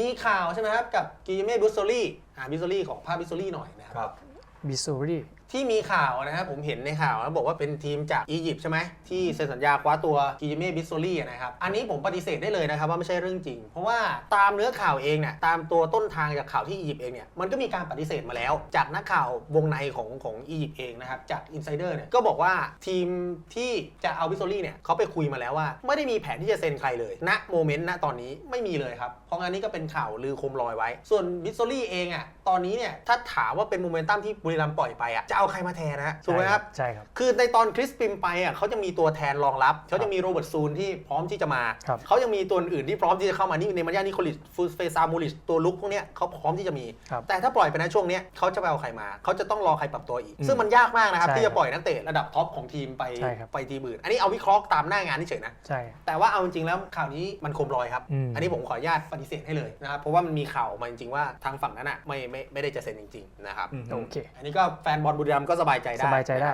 มีข่าวใช่ไหมครับกับกิเมบุสโซลี่อ่าบิสโซลี่ของภาพบิสโซลี่หน่อยนะครับครับบิซูรี ที่มีข่าวนะครับผมเห็นในข่าวนะบอกว่าเป็นทีมจากอียิปต์ใช่ไหมที่เซ็นสัญญาคว้าตัวกิเมบิสโซลี่นะครับอันนี้ผมปฏิเสธได้เลยนะครับว่าไม่ใช่เรื่องจริง เพราะว่าตามเนื้อข่าวเองเนี่ยตามตัวต้นทางจากข่าวที่อียิปต์เองเนี่ยมันก็มีการปฏิเสธมาแล้ว จากนักข่าววงในของของอียิปต์เองนะครับจากอินไซเดอร์เนี่ยก็บอกว่าทีมที่จะเอาบิสโซลี่เนี่ยเขาไปคุยมาแล้วว่า ไม่ได้มีแผนที่จะเซ็นใครเลยณโมเมนต์ณตอนนี้ไม่มีเลยครับเพราะงั้นนี่ก็เป็นข่าวลือคมลอยไว้ ส่วนบิสโซลี่เองอะตอนนี้เนี่ยถ้าถามว่าเป็นโมเมนตัมที่บุรีรัมย์ปล่อยไปอะจะเอาใครมาแทนนะฮะถูกไหมครับ ใช่ครับ คือในตอนคริสปิมไปอะเขาจะมีตัวแทนรองรับ เขาจะมีโรเบิร์ตซูนที่พร้อมที่จะมา ครับ เขายังมีตัวอื่นที่พร้อมที่จะเข้ามา นี่ในมันยานิโคลิสฟูสเฟซามูลิสตัวลุกพวกเนี้ยเขาพร้อมที่จะมี ครับแต่ถ้าปล่อยไปนะช่วงเนี้ยเขาจะไปเอาใครมา เขาจะต้องรอใครปรับตัวอีกอืมซึ่งมันยากมากนะครับ ใช่ที่จะปล่อยนักเตะระดับท็อปของทีมไปใช่ครับ ไปทีมอื่น อันนี้เอาวิเคราะห์ตามหน้างานเฉยๆนะ ใช่ แต่ว่าเอาจริงๆแล้วข่าวนี้มันโคมลอยครับ อืมอันนี้ผมขออนุญาตปฏิเสธให้เลยนะครับเพราะว่ามันมีข่าวออกมาจริงๆว่าทางฝั่งนั้นอะไม่ไม่ไม่ได้จะเซ็นจริงๆนะครับโอเค อันนี้ก็แฟนบอลบุรีรัมย์ก็สบายใจได้ สบายใจได้